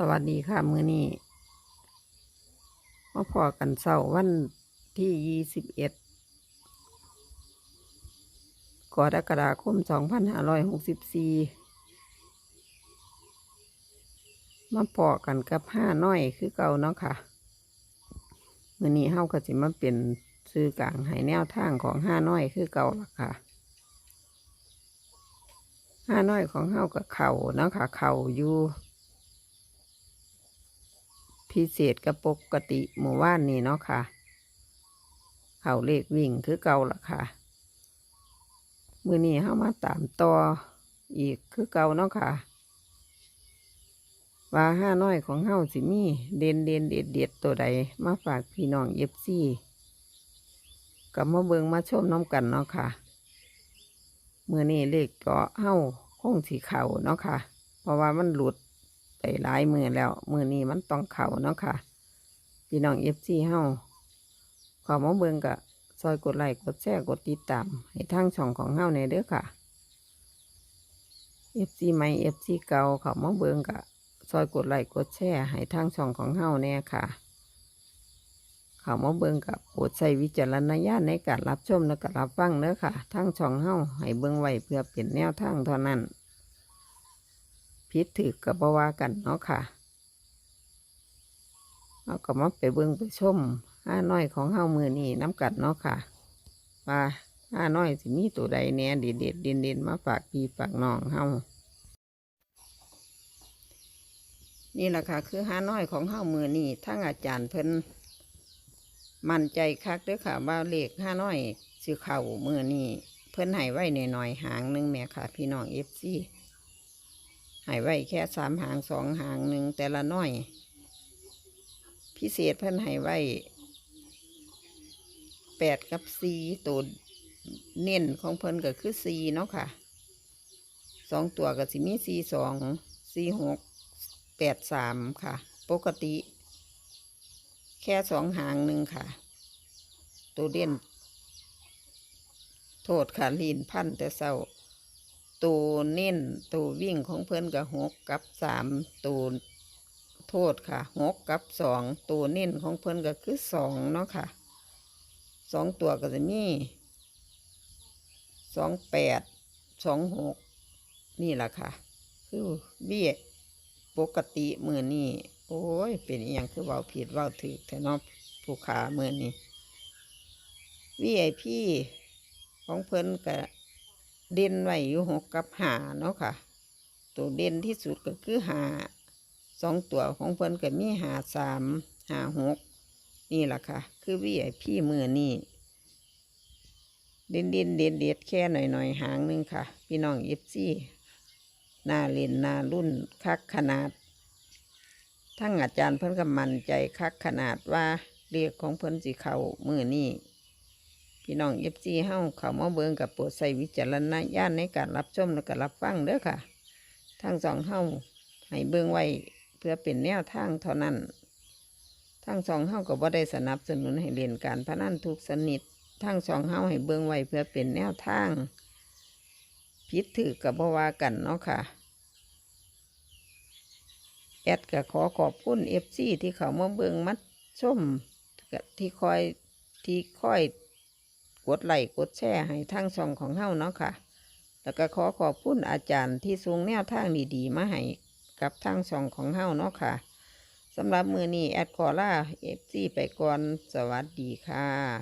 สวัสดีค่ะ มื้อนี้มาพอกันเสาร์วันที่ยี่สิบเอ็ดกรกฎาคมสองพันห้าร้อยหกสิบสี่มาพอกันกับห้าน้อยคือเก่าเนาะค่ะ มื้อนี้เฮาก็สิมาเป็นซื้อกลางให้แนวทางของห้าน้อยคือเก่าละค่ะห้าน้อยของเฮากับเข่าเนาะค่ะ เข่าอยู่ พิเศษกับปกติหมู่บ้านนี่เนาะค่ะ เข่าเลขวิ่งคือเก่าละค่ะ มือนี้เข้ามาตามต่ออีกคือเก่าเนาะค่ะว่าห้าน้อยของเฮาสิมีเด่นเด่นเด็ดเด็ดตัวใด มาฝากพี่น้องเอฟซีกับมาเบิงมาชมน้ำกันเนาะค่ะเมื่อนี้เลขเกาะเฮาคงสีเข่าเนาะค่ะ เพราะว่ามันหลุด ไปหลายมือแล้วมือนี้มันต้องเข่าเนาะค่ะ พี่น้องเอฟซีเฮาขอมาเบิ่งกะซอยกดไลค์กดแชร์กดติดตามให้ทางช่องของเฮาในเด้อค่ะเอฟซีใหม่เอฟซีเก่าขอมาเบิ่งกะซอยกดไลค์กดแชร์ให้ทางช่องของเฮาแน่ค่ะเขามาเบิ่งกับโปรดใช้วิจารณญาณในการรับชมและการรับฟังเด้อค่ะทางช่องเฮาให้เบิ่งไว้เพื่อเป็นแนวทางเท่านั้น พิษถือกับบวากันเนาะค่ะเอาก็มาไปเบิ่งไปชมห้าน้อยของเฮามือนี่น้ำกัดเนาะค่ะว่าห้าน้อยสิมีตัวใดแหน่เด็ดเด็ดเด่นเด่นมาฝากพี่ฝากน้องเฮานี่แหละค่ะ คือห้าน้อยของเฮามือนี่ทั้งอาจารย์เพิ่นมั่นใจคักเด้อค่ะว่าเลขห้าน้อยสิเข่ามือนี่เพิ่นให้ไว้หน่อยๆหางหนึงแม่ค่ะ พี่น้องเอฟซีใหายไว้แค่สามหางสองหางหนึ่งแต่ละน้อย พิเศษเพิ่นใหายไว้แปดกับสี่ตัวเน้นของเพิ่นก็คือสี่เนาะค่ะสองตัวก็สิมีสี่สองสี่หกแปดสามค่ะ ปกติ แค่สองหางหนึ่งค่ะ ตัวเด่นโทษค่ะลีนพันแต่เศร้า ตัวเน้นตัววิ่งของเพื่อนกับหกกับสามตัวโทษค่ะหกกับสองตัวเน้นของเพื่อนก็คือสองเนาะค่ะสองตัวก็จะมีสองแปดสองหกนี่แหละค่ะ คือเบี้ยปกติมือนี่โอ้ย เป็นอย่างคือเว่าผิดเว่าถือแต่นอกผู้ขามือนี่วีไอพีของเพิ่นก็ เด่นไว้อยู่หกกับหาเนาะค่ะ ตัวเด่นที่สุดก็คือหาสองตัวของเพิ่นก็มีหาสามหาหกนี่แหละค่ะ คือวิไอพี่มือนี่เด่นเด่นเด่นเด็ดแค่หน่อยหน่อยหางนึงค่ะ พี่น้องเอฟซีหน้าเล่นหน้ารุ่นคักขนาด ทั้งอาจารย์เพิ่นก็มั่นใจคักขนาดว่าเรียกของเพิ่นสิเขามือนี่ พี่น้องเอฟซีเฮ้าเขามาเบิงกับโปรดใส่วิจารณญาณในการรับชมและก็รับฟังเด้อค่ะ ทั้งสองเฮ้าให้เบิงไว้เพื่อเป็นแนวทางเท่านั้น ทั้งสองเฮ้าก็บ่ได้สนับสนุนให้เล่นการพนันทุกชนิดทั้งสองเฮ้าให้เบิงไว้เพื่อเป็นแนวทางผิดถือกับบ่ว่ากันเนาะค่ะแอดก็ขอขอบคุณเอฟซีที่เขามาเบิงมาชมที่คอยที่คอย กดไลค์กดแชร์ให้ทั้งช่องของเฮาเนาะค่ะ แล้วก็ขอขอบคุณอาจารย์ที่ทรงแนวทางดีๆ มาให้กับทั้งช่องของเฮาเนาะค่ะสำหรับมือนี้แอดคอล่าเอฟซีไปก่อน สวัสดีค่ะ